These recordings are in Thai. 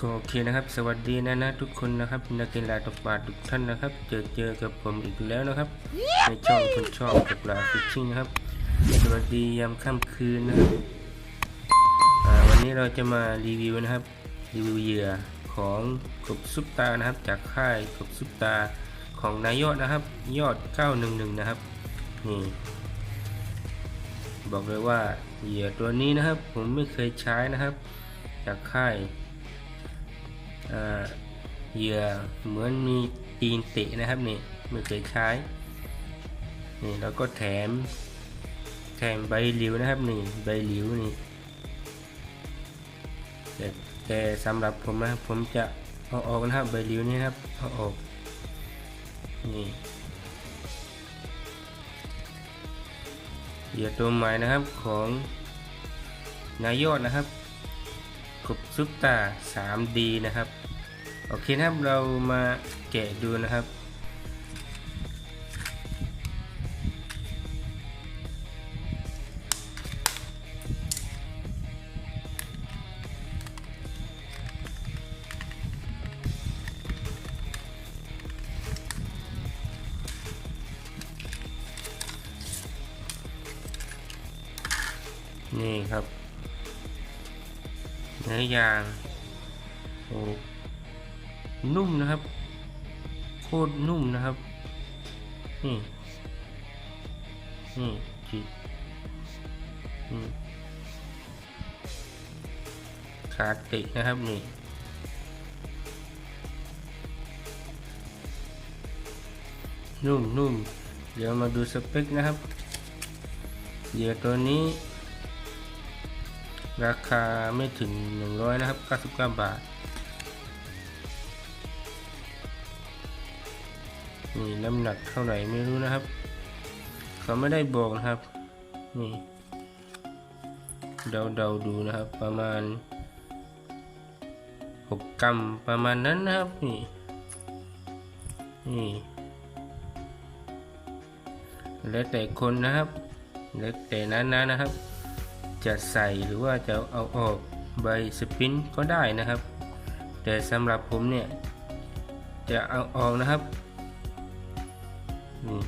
ก็โอเคนะครับ สวัสดีนะนะทุกคนนะครับนักกีฬาตกปลาทุกท่านนะครับ เจอเจอกับผมอีกแล้วนะครับ ในช่องคนชอบตกปลาฟิชชิ่งนะครับ สวัสดียามค่ำคืนนะครับวันนี้เราจะมารีวิวนะครับรีวิวเหยื่อของกบซุปตานะครับ จากค่ายกบซุปตาของนายยอดนะครับ ยอด 911 นะครับนี่บอกเลยว่าเหยื่อตัวนี้นะครับ ผมไม่เคยใช้นะครับ จากค่าย เหยื่อเหมือนมีตีนเตะนะครับนี่ไม่เคยใช้นี่แล้วก็แถมแถมใบหลิวนะครับนี่ใบหลิวนี่แต่แต่สำหรับผมนะผมจะเอาออกนะครับใบหลิวนี่ครับเอาออกนี่เหยื่อตัวใหม่นะครับของนายยอดนะครับ กบซุปตา 3D นะครับ โอเคนะครับเรามาแกะดูนะครับ นี่ครับ เนื้อยางโอ้นุ่มนะครับ โคตรนุ่มนะครับ นี่นี่จีขาตินะครับนี่นุ่มนุ่มเดี๋ยวมาดูสเปคนะครับเหยื่อตัวนี้ ราคาไม่ถึง 100 นะครับ 99 บาท นี่น้ำหนักเท่าไหร่ไม่รู้นะครับ เขาไม่ได้บอกนะครับ นี่ เดาเดาดูนะครับ ประมาณ 6 กรัมประมาณนั้นนะครับ นี่ นี่ แล้วแต่คนนะครับ แล้วแต่นั้นนะครับ จะใส่หรือว่าจะเอาออกใบสปินก็ได้นะครับ แต่สำหรับผมเนี่ยจะเอาออกนะครับนี่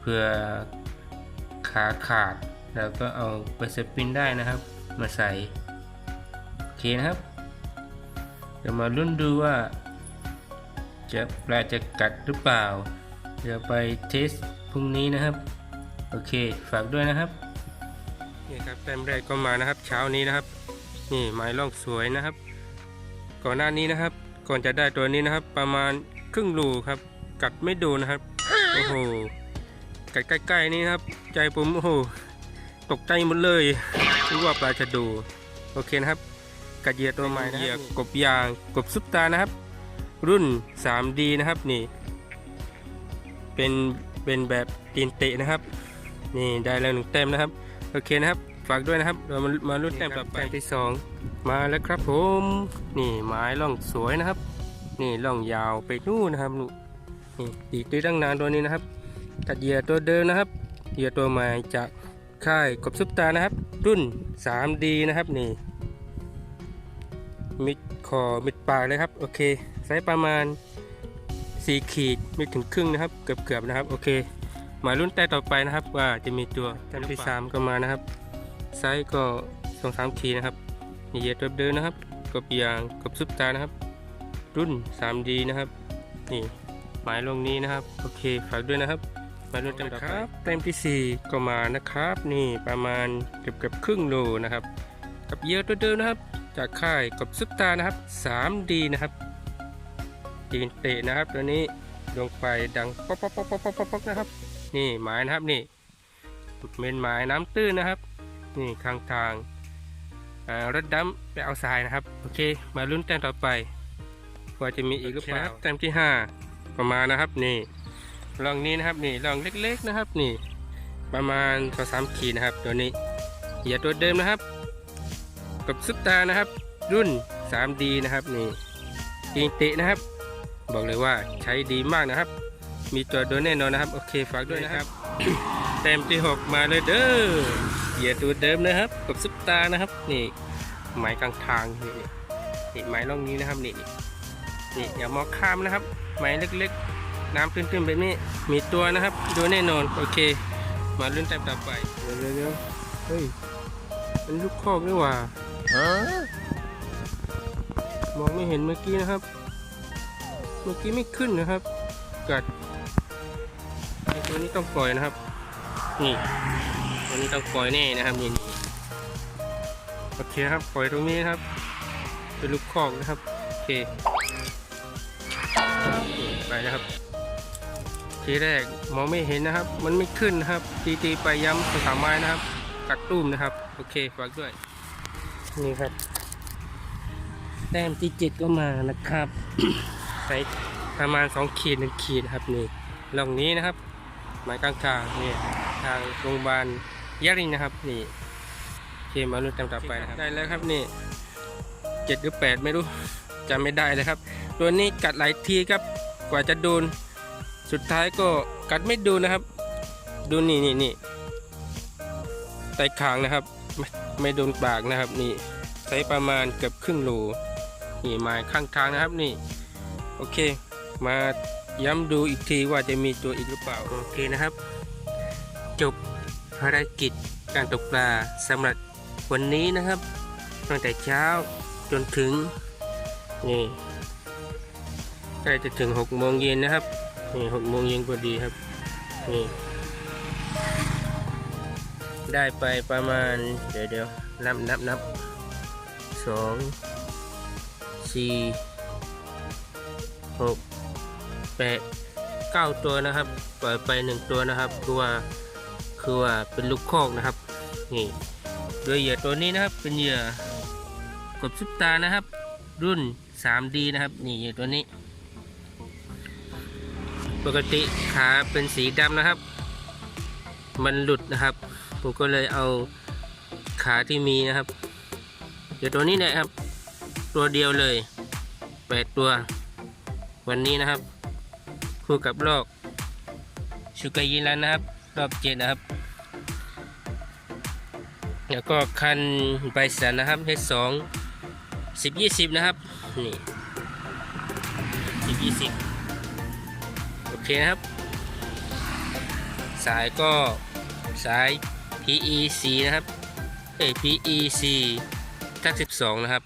เพื่อขาขาดแล้วก็เอาใบสปินได้นะครับ มาใส่โอเคนะครับเดี๋ยวมาลุ้นดูว่า จะปลาจะกัดหรือเปล่าเดี๋ยวไปเทสพรุ่งนี้นะครับ โอเค ฝากด้วยนะครับ นี่ครับแต้มแรกก็มานะครับ เช้านี้นะครับ นี่ไม้ล่องสวยนะครับ ก่อนหน้านี้นะครับ ก่อนจะได้ตัวนี้นะครับ ประมาณครึ่งรูครับ กัดไม่โดนนะครับโอ้โหกัดใกล้ๆนี่นะครับ ใจผมโอ้โหตกใจหมดเลยรู้ว่าปลาจะดูโอเคนะครับกัดเหยื่อตัวใหม่นะเหยื่อกบยางกบซุปตานะครับ รุ่น 3D นะครับนี่ เป็นเป็นแบบตีนเตะนะครับ นี่ได้แล้วหนึ่งแต้มนะครับ โอเคนะครับ ฝากด้วยนะครับ เรามามาลุ้นแต้มต่อไปแต้มที่สองมาแล้วครับผม นี่ไม้ล่องสวยนะครับ นี่ล่องยาวไปนู่นนะครับนู่นนี่ตีกด้วยตั้งนานตัวนี้นะครับตัดเหยื่อตัวเดิมนะครับเหยื่อตัวใหม่จากค่ายกบซุปตานะครับ รุ่น 3D นะครับนี่ มิดคอมิดปากเลยครับโอเคไซส์ประมาณ 4 ขีดไม่ถึงครึ่งนะครับ เกือบๆนะครับโอเค มารุ่นแต่ต่อไปนะครับ ว่าจะมีตัวแต้มที่3ก็มานะครับ ไซส์ก็สองสามขีดนะครับนี่เหยียดตัวเดินนะครับกบยางกบซุปตานะครับ รุ่น 3D นะครับ นี่หมายลงนี้นะครับ โอเคฝากด้วยนะครับมารุ่นแต้มต่อไปแต้มที่ 4 ก็มานะครับ นี่ประมาณเกือบเกือบๆครึ่งโลนะครับ กับเหยียดตัวเดิมนะครับ จากค่ายกบซุปตานะครับ 3D นะครับตีนเตะนะครับตัวนี้ลงไปดังป๊อกป๊อกป๊อกป๊อกป๊อกป๊อกนะครับ นี่หมายนะครับนี่เป็นหมายน้ำตื้นนะครับ นี่ข้างทางอ่ารถดำไปเอาทรายนะครับโอเค มาลุ้นแต้มต่อไปว่าจะมีอีกหรือเปล่าแต้มที่ห้าประมาณนะครับนี่ลองนี้นะครับนี่ลองเล็ก ๆนะครับนี่ ประมาณสองสามขีดนะครับ ตัวนี้อย่าตัวเดิมนะครับ กับซุปตานะครับ รุ่น 3D นะครับนี่ตีนเตะนะครับ บอกเลยว่าใช้ดีมากนะครับ มีตัวโดนแน่นอนนะครับ โอเคฝากด้วยนะครับ แต้มที่ 6 มาเลยเด้อเหยียดตัวเดิมนะครับ กับซุปตานะครับ นี่หมายกลางทางนี่นี่ไม้ร่องนี้นะครับนี่นี่นี่อย่ามองข้ามนะครับ ไม้เล็กๆ น้ำตื้นๆแบบนี้มีตัวนะครับดูแน่นอนโอเค มาลุ้นแต้มต่อไปเดี๋ยวเดี๋ยวเฮ้ยเป็นลูกคอกนี่หว่ามองไม่เห็นเมื่อกี้นะครับ เมื่อกี้ไม่ขึ้นนะครับ กัดตัวนี้ต้องปล่อยนะครับ นี่ตัวนี้ต้องปล่อยแน่นะครับนี่นี่โอเคครับปล่อยตรงนี้นะครับ เป็นลูกคอกนะครับโอเคไปนะครับทีแรกมองไม่เห็นนะครับ มันไม่ขึ้นนะครับ ตีตีไปย้ำภาษาไม้นะครับ กัดตุ้มนะครับ โอเคฝากด้วย นี่ครับ แต้มที่เจ็ดก็มานะครับใส่ ประมาณสองขีดหนึ่งขีดนะครับนี่ลองนี้นะครับหมายกลางทางนี่ทางโรงพยาบาลยะริงนะครับนี่โอเคมาลุ้นตามต่อไปนะครับได้แล้วครับนี่เจ็ดหรือแปดไม่รู้จำไม่ได้เลยครับตัวนี้กัดหลายทีครับกว่าจะโดน สุดท้ายก็กัดไม่โดนนะครับ ดูนี่นี่นี่ไตคางนะครับไม่ไม่โดนปากนะครับนี่ใช้ประมาณเกือบครึ่งโลนี่มาข้างทางนะครับนี่โอเค มาย้ำดูอีกทีว่าจะมีตัวอีกหรือเปล่า โอเคนะครับ จบภารกิจการตกปลาสำหรับวันนี้นะครับ ตั้งแต่เช้าจนถึงนี่ใกล้จะถึงหกโมงเย็นนะครับนี่หกโมงเย็นพอดีครับนี่ได้ไปประมาณเดี๋ยวเดี๋ยวนับนับนับสองสี่หก แปดเก้าตัวนะครับ ปล่อยไปหนึ่งตัวนะครับ คือว่าคือว่าเป็นลูกคอกนะครับ นี่โดยเหยื่อตัวนี้นะครับเป็นเหยื่อกบซุปตานะครับ รุ่น 3D นะครับ นี่เหยื่อตัวนี้ ปกติขาเป็นสีดำนะครับ มันหลุดนะครับ ผมก็เลยเอาขาที่มีนะครับเดี๋ยวตัวนี้นะครับ ตัวเดียวเลยแปดตัว วันนี้นะครับ คู่กับลอกชูกายิรันนะครับ รอบเจ็ดนะครับ แล้วก็คันใบสันนะครับเฮดสองสิบยี่สิบนะครับ นี่สิบยี่สิบโอเคนะครับ สายก็สาย PEC นะครับเอ้ PEC ทัก 12 นะครับ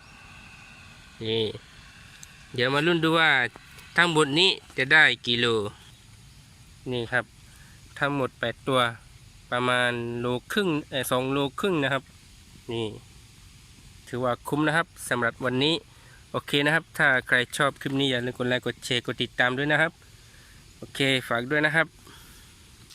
นี่ เดี๋ยวมารุ่นดูว่า ทั้งหมดนี้จะได้กิโล นี่ครับ ทั้งหมด8ตัวประมาณโลครึ่งเออสองโลครึ่งนะครับ นี่ ถือว่าคุ้มนะครับสำหรับวันนี้ โอเคนะครับ ถ้าใครชอบคลิปนี้อย่าลืมกดไลค์กดแชร์กดติดตามด้วยนะครับ โอเคฝากด้วยนะครับ